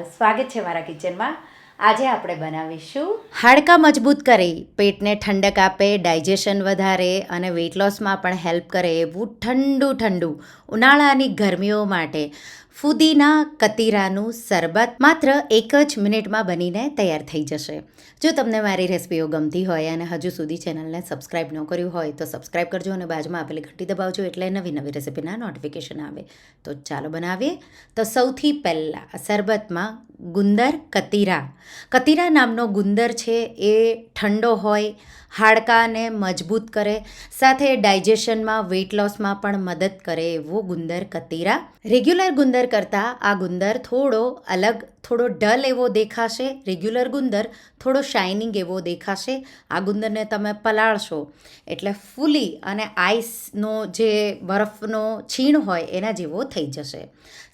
સ્વાગત છે મારા કિચનમાં. આજે આપણે બનાવીશું હાડકાં મજબૂત કરે, પેટને ઠંડક આપે, ડાયજેશન વધારે અને વેઇટ લોસમાં પણ હેલ્પ કરે એવું ઠંડુ ઠંડુ ઉનાળાની ગરમીઓ માટે. ફુદીના કતીરાનું શરબત માત્ર એક જ મિનિટમાં બનીને તૈયાર થઈ જશે. જો તમને મારી રેસિપીઓ ગમતી હોય અને હજુ સુધી ચેનલને સબસ્ક્રાઇબ ન કર્યું હોય તો સબસ્ક્રાઇબ કરજો અને બાજુમાં આપેલી ઘંટી દબાવજો એટલે નવી નવી રેસિપીના નોટિફિકેશન આવે. તો ચાલો બનાવીએ. તો સૌથી પહેલાં શરબતમાં ગુંદર કતીરા. કતીરા નામનો ગુંદર છે એ ઠંડો હોય હાડકાને મજબૂત કરે, સાથે ડાયજેશનમાં વેઇટ લોસમાં પણ મદદ કરે એવો ગુંદર કતીરા. રેગ્યુલર ગુંદર કરતાં આ ગુંદર થોડો અલગ થોડો ડલ એવો દેખાશે રેગ્યુલર ગુંદર, થોડો શાઇનિંગ એવો દેખાશે. આ ગુંદરને તમે પલાળશો. એટલે ફૂલી અને આઈસનો જે બરફનો છીણ હોય એના જેવો થઈ જશે.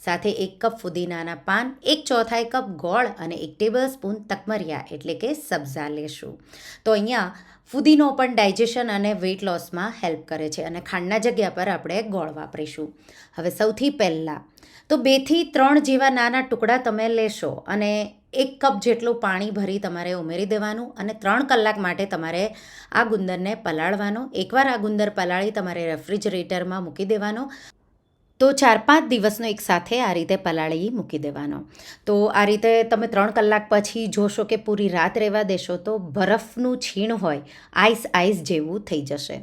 સાથે એક કપ ફુદીનાના પાન, એક ચોથાઈ કપ ગોળ અને એક ટેબલ સ્પૂન તકમરિયા એટલે કે સબ્ઝા લેશું. તો અહીંયા ફુદીનો પણ ડાયજેશન અને વેઇટ લોસમાં હેલ્પ કરે છે અને ખાંડના જગ્યા પર આપણે ગોળ વાપરીશું. હવે સૌથી પહેલાં તો બેથી ત્રણ જેવા નાના ટુકડા તમે લેશો અને એક કપ જેટલું પાણી ભરી તમારે ઉમેરી દેવાનું અને ત્રણ કલાક માટે તમારે આ ગુંદરને પલાળવાનો. એકવાર આ ગુંદર પલાળી તમારે રેફ્રિજરેટરમાં મૂકી દેવાનો. તો ચાર પાંચ દિવસનો એક સાથે આ રીતે પલાળી મૂકી દેવાનો. તો આ રીતે તમે ત્રણ કલાક પછી જોશો કે પૂરી રાત રહેવા દેશો તો બરફનું છીણ હોય, આઈસ આઈસ જેવું થઈ જશે.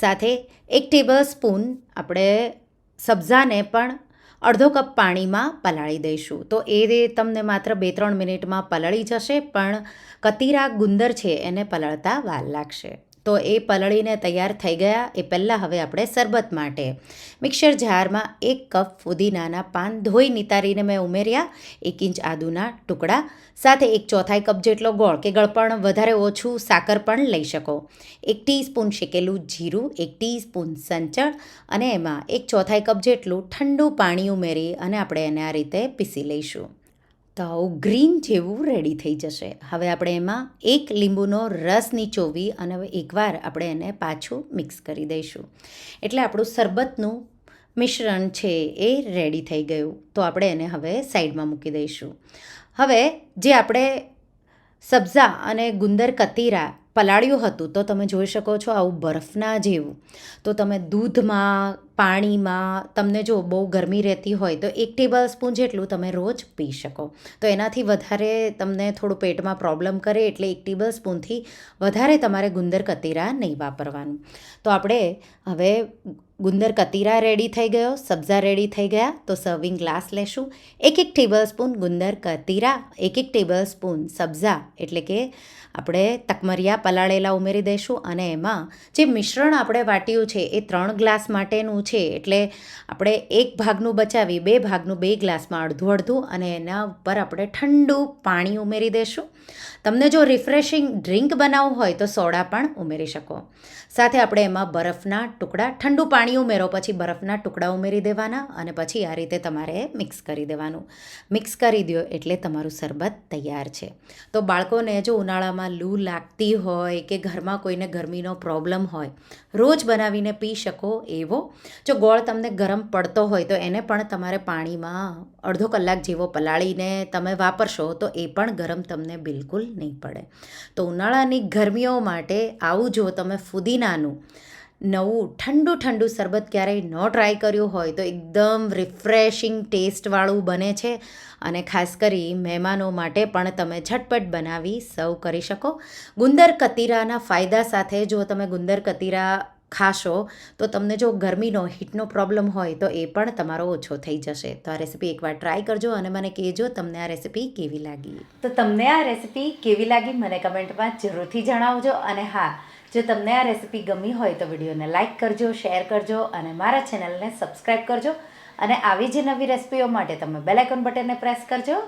સાથે એક ટેબલ સ્પૂન આપણે સબ્જાને પણ અડધો કપ પાણીમાં પલાળી દઈશું. તો એ તમને માત્ર બે ત્રણ મિનિટમાં પલળી જશે, પણ કતીરા ગુંદર છે, એને પલળતા વાર લાગશે. તો એ પલળીને તૈયાર થઈ ગયા. એ પહેલાં હવે આપણે શરબત માટે મિક્સર જારમાં એક કપ ફુદીનાના પાન ધોઈ નિતારીને મેં ઉમેર્યા. એક ઇંચ આદુના ટુકડા, સાથે એક ચોથાઈ કપ જેટલો ગોળ કે ગળપણ વધારે ઓછું સાકર પણ લઈ શકો. એક ટીસ્પૂન શેકેલું જીરું, એક ટીસ્પૂન સંચળ અને એમાં એક ચોથાઈ કપ જેટલું ઠંડુ પાણી ઉમેરી અને આપણે એને આ રીતે પીસી લઈશું. તો ગ્રીન જેવું રેડી થઈ જશે. હવે આપણે એમાં એક લીંબુનો રસ નીચોવી અને હવે એકવાર આપણે એને પાછું મિક્સ કરી દઈશું. એટલે આપણું શરબતનું મિશ્રણ છે એ રેડી થઈ ગયું. તો આપણે એને હવે સાઈડમાં મૂકી દઈશું. હવે જે આપણે સબ્જા અને ગુંદર કતીરા પલાળ્યું હતું, તો તમે જોઈ શકો છો આવું બરફના જેવું. તો તમે દૂધમાં, પાણીમાં, તમને જો બહુ ગરમી રહેતી હોય, તો એક ટેબલ સ્પૂન જેટલું તમે રોજ પી શકો. તો એનાથી વધારે તમને થોડું પેટમાં પ્રોબ્લેમ કરે એટલે એક ટેબલ સ્પૂનથી વધારે તમારે ગુંદર કતીરા નહીં વાપરવાનું. તો આપણે હવે ગુંદર કતીરા રેડી થઈ ગયો સબ્જા રેડી થઈ ગયા, તો સર્વિંગ ગ્લાસ લેશું. એક એક ટેબલ સ્પૂન ગુંદર કતીરા, એક એક ટેબલ સ્પૂન સબ્ઝા, એટલે કે આપણે તકમરિયા પલાળેલા ઉમેરી દઈશું અને એમાં જે મિશ્રણ આપણે વાટ્યું છે, એ ત્રણ ગ્લાસ માટેનું છે, એટલે આપણે એક ભાગનું બચાવી, બે ભાગનું બે ગ્લાસમાં અડધું અડધું અને એના ઉપર આપણે ઠંડુ પાણી ઉમેરી દઈશું. તમને જો રિફ્રેશિંગ ડ્રિંક બનાવવું હોય તો સોડા પણ ઉમેરી શકો. સાથે આપણે એમાં બરફના ટુકડા ઠંડુ પાણી ઉમેરો, પછી બરફના ટુકડા ઉમેરી દેવાના અને પછી આ રીતે તમારે મિક્સ કરી દેવાનું. મિક્સ કરી દો એટલે તમારું શરબત તૈયાર છે. તો બાળકોને જો ઉનાળામાં લૂ લાગતી હોય કે ઘરમાં કોઈને ગરમીનો પ્રોબ્લેમ હોય, રોજ બનાવીને પી શકો એવો. જો ગોળ તમને ગરમ પડતો હોય તો એને પણ તમારે પાણીમાં અડધો કલાક જેવો પલાળીને તમે વાપરશો તો એ પણ ગરમ તમને બિલકુલ નહીં પડે. તો ઉનાળાની ગરમીઓ માટે આવું જો તમે ફુદીનાનું નવું ઠંડુ ઠંડુ શરબત ક્યારેય ન ટ્રાય કર્યું હોય તો એકદમ રિફ્રેશિંગ ટેસ્ટવાળું બને છે. અને ખાસ કરી મહેમાનો માટે પણ તમે ઝટપટ બનાવી સર્વ કરી શકો. ગુંદર કતીરાના ફાયદા સાથે જો તમે ગુંદર કતીરા ખાશો, તો તમને જો ગરમીનો હીટનો પ્રોબ્લેમ હોય, તો એ પણ તમારો ઓછો થઈ જશે. તો આ રેસીપી એકવાર ટ્રાય કરજો અને મને કહેજો તમને આ રેસીપી કેવી લાગી. તો તમને આ રેસીપી કેવી લાગી મને કમેન્ટમાં જરૂરથી જણાવજો. અને હા, જો તમને આ રેસીપી ગમી હોય, તો વિડીયોને લાઇક કરજો શેર કરજો અને મારા ચેનલને સબસ્ક્રાઈબ કરજો. અને આવી જ નવી રેસિપીઓ માટે તમે બેલ આઇકોન બટનને પ્રેસ કરજો.